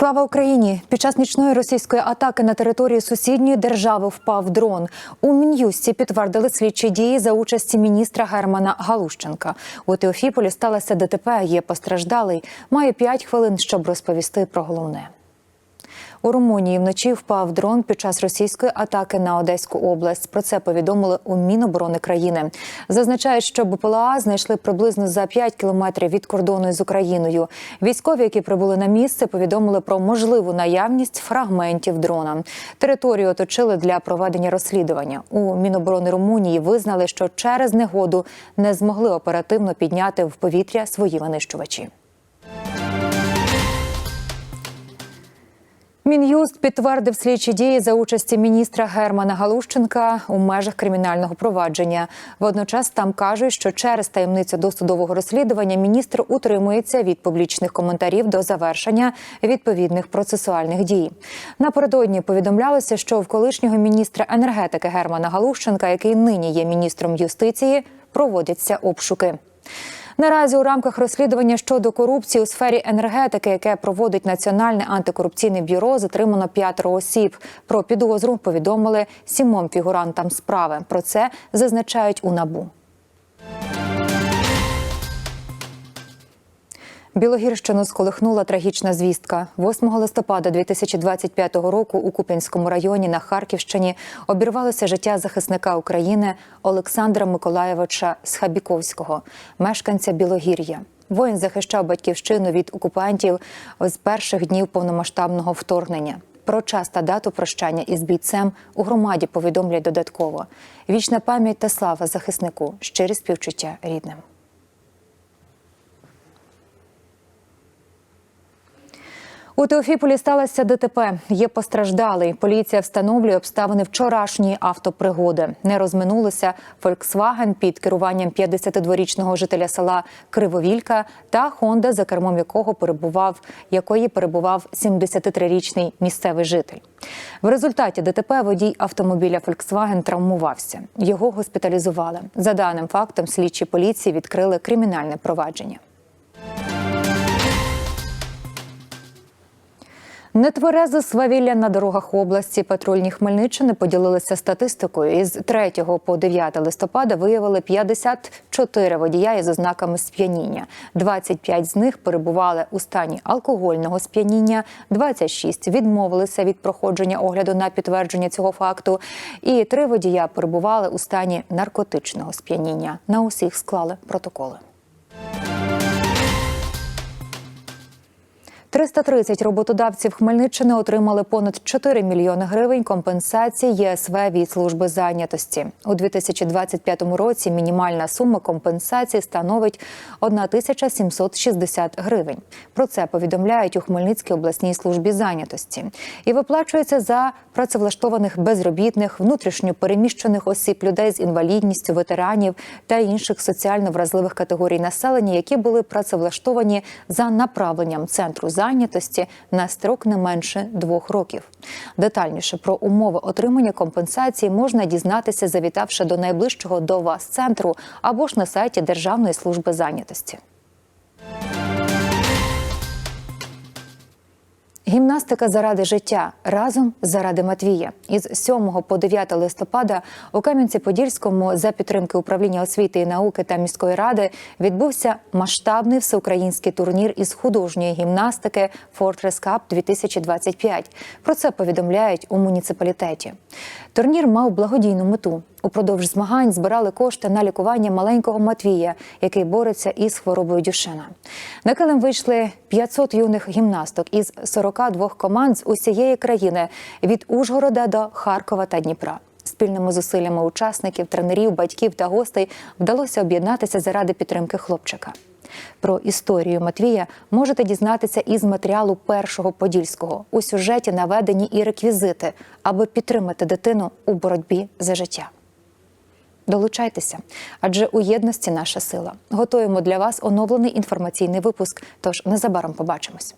Слава Україні! Під час нічної російської атаки на території сусідньої держави впав дрон. У мін'юсті підтвердили слідчі дії за участі міністра Германа Галущенка. У Теофіполі сталося ДТП. Є постраждалий. Має 5 хвилин, щоб розповісти про головне. У Румунії вночі впав дрон під час російської атаки на Одеську область. Про це повідомили у Міноборони країни. Зазначають, що БПЛА знайшли приблизно за 5 кілометрів від кордону з Україною. Військові, які прибули на місце, повідомили про можливу наявність фрагментів дрона. Територію оточили для проведення розслідування. У Міноборони Румунії визнали, що через негоду не змогли оперативно підняти в повітря свої винищувачі. Мін'юст підтвердив слідчі дії за участі міністра Германа Галущенка у межах кримінального провадження. Водночас там кажуть, що через таємницю досудового розслідування міністр утримується від публічних коментарів до завершення відповідних процесуальних дій. Напередодні повідомлялося, що в колишнього міністра енергетики Германа Галущенка, який нині є міністром юстиції, проводяться обшуки. Наразі у рамках розслідування щодо корупції у сфері енергетики, яке проводить Національне антикорупційне бюро, затримано п'ятеро осіб. Про підозру повідомили сімом фігурантам справи. Про це зазначають у набу. Білогірщину сколихнула трагічна звістка. 8 листопада 2025 року у Куп'янському районі на Харківщині обірвалося життя захисника України Олександра Миколаєвича Схабіковського, мешканця Білогір'я. Воїн захищав батьківщину від окупантів з перших днів повномасштабного вторгнення. Про час та дату прощання із бійцем у громаді повідомлять додатково. Вічна пам'ять та слава захиснику, щирі співчуття рідним. У Теофіполі сталося ДТП. Є постраждалий. Поліція встановлює обставини вчорашньої автопригоди. Не розминулися Volkswagen під керуванням 52-річного жителя села Кривовілька та Honda, за кермом якого перебував якої перебував 73-річний місцевий житель. В результаті ДТП водій автомобіля Volkswagen травмувався. Його госпіталізували. За даним фактом, слідчі поліції відкрили кримінальне провадження. Нетверезе свавілля на дорогах області патрульні Хмельниччини поділилися статистикою. Із 3 по 9 листопада виявили 54 водія із ознаками сп'яніння. 25 з них перебували у стані алкогольного сп'яніння, 26 відмовилися від проходження огляду на підтвердження цього факту. І три водія перебували у стані наркотичного сп'яніння. На усіх склали протоколи. 330 роботодавців Хмельниччини отримали понад 4 мільйони гривень компенсації ЄСВ від служби зайнятості у 2025 році. Мінімальна сума компенсації становить 1760 гривень. Про це повідомляють у Хмельницькій обласній службі зайнятості і виплачується за працевлаштованих безробітних, внутрішньо переміщених осіб, людей з інвалідністю, ветеранів та інших соціально вразливих категорій населення, які були працевлаштовані за направленням центру зайнятості на строк не менше двох років. Детальніше про умови отримання компенсації можна дізнатися, завітавши до найближчого до вас центру або ж на сайті Державної служби зайнятості. Гімнастика заради життя разом заради Матвія. Із 7 по 9 листопада у Кам'янці-Подільському за підтримки управління освіти і науки та міської ради відбувся масштабний всеукраїнський турнір із художньої гімнастики Fortress Cup 2025. Про це повідомляють у муніципалітеті. Турнір мав благодійну мету. Упродовж змагань збирали кошти на лікування маленького Матвія, який бореться із хворобою Дюшена. На килим вийшли 500 юних гімнасток із 42 команд з усієї країни від Ужгорода до Харкова та Дніпра. Спільними зусиллями учасників, тренерів, батьків та гостей вдалося об'єднатися заради підтримки хлопчика. Про історію Матвія можете дізнатися із матеріалу першого подільського. У сюжеті наведені і реквізити, аби підтримати дитину у боротьбі за життя. Долучайтеся, адже у єдності наша сила. Готуємо для вас оновлений інформаційний випуск. Тож незабаром побачимось.